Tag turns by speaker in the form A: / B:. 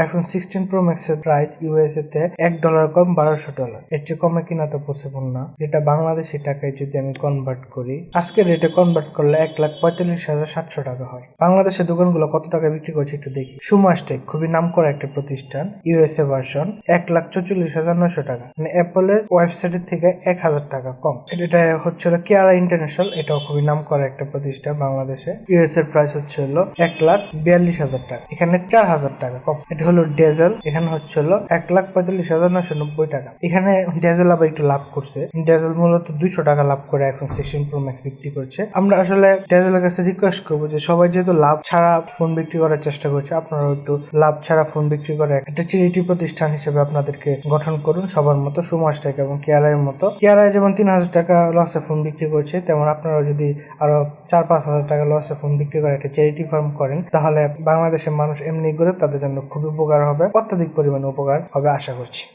A: IPhone sixteen pro max এর price USA তে এক ডলার কম, বারোশো ডলার এর চেয়ে কমে কিনা তো পসিবল না। যেটা বাংলাদেশি টাকায় যদি আমি কনভার্ট করি, আজকের রেটে কনভার্ট করলে এক লাখ পঁয়তাল্লিশ হাজার সাতশো টাকা হয়। বাংলাদেশের দোকানগুলো কত টাকা বিক্রি করছে একটু দেখি। সুমাসটেক খুবই নাম করা একটা প্রতিষ্ঠান ইউএসএ ভার্সন এক লাখ চৌচল্লিশ হাজার নয়শো টাকা। মানে অ্যাপলের ওয়েবসাইটের থেকে এক হাজার টাকা কম। এটা হচ্ছে হলো কেয়ারা ইন্টারন্যাশনাল এটাও খুবই নাম করা একটা প্রতিষ্ঠান বাংলাদেশে। ইউএস এর প্রাইস হচ্ছে হলো এক লাখ বিয়াল্লিশ হাজার টাকা। এখানে চার হাজার টাকা কম। এটা হলো ডেজেল এখানে হচ্ছে হলো এক লাখ পঁয়তাল্লিশ হাজার নয়শো নব্বই টাকা। এখানে ডেজেল আবার একটু লাভ করছে। ডেজেল মূলত দুইশো টাকা লাভ করে আইফোন সিক্সটিন প্রো ম্যাক্স বিক্রি করছে। আমরা আসলে ডেজেলের কাছে রিকোয়েস্ট করব যে সবাই যেহেতু লাভ ছাড়া ফোন বিক্রি করার চেষ্টা করছে, আপনারাও একটু লাভ ছাড়া ফোন বিক্রি করে একটা চ্যারিটি প্রতিষ্ঠান হিসেবে আপনাদেরকে গঠন করুন। সবার মতো সুমাস টাকা এবং কেয়ারের মতো। কেয়ারায় যেমন তিন হাজার টাকা লসে ফোন বিক্রি করছে, তেমন আপনারা যদি আরও চার পাঁচ হাজার টাকা লসে ফোন বিক্রি করে একটা চ্যারিটি ফার্ম করেন, তাহলে বাংলাদেশের মানুষ এমনি করে তাদের জন্য খুবই উপকার হবে অত্যাধিক পরিমাণে উপকার হবে আশা করছি।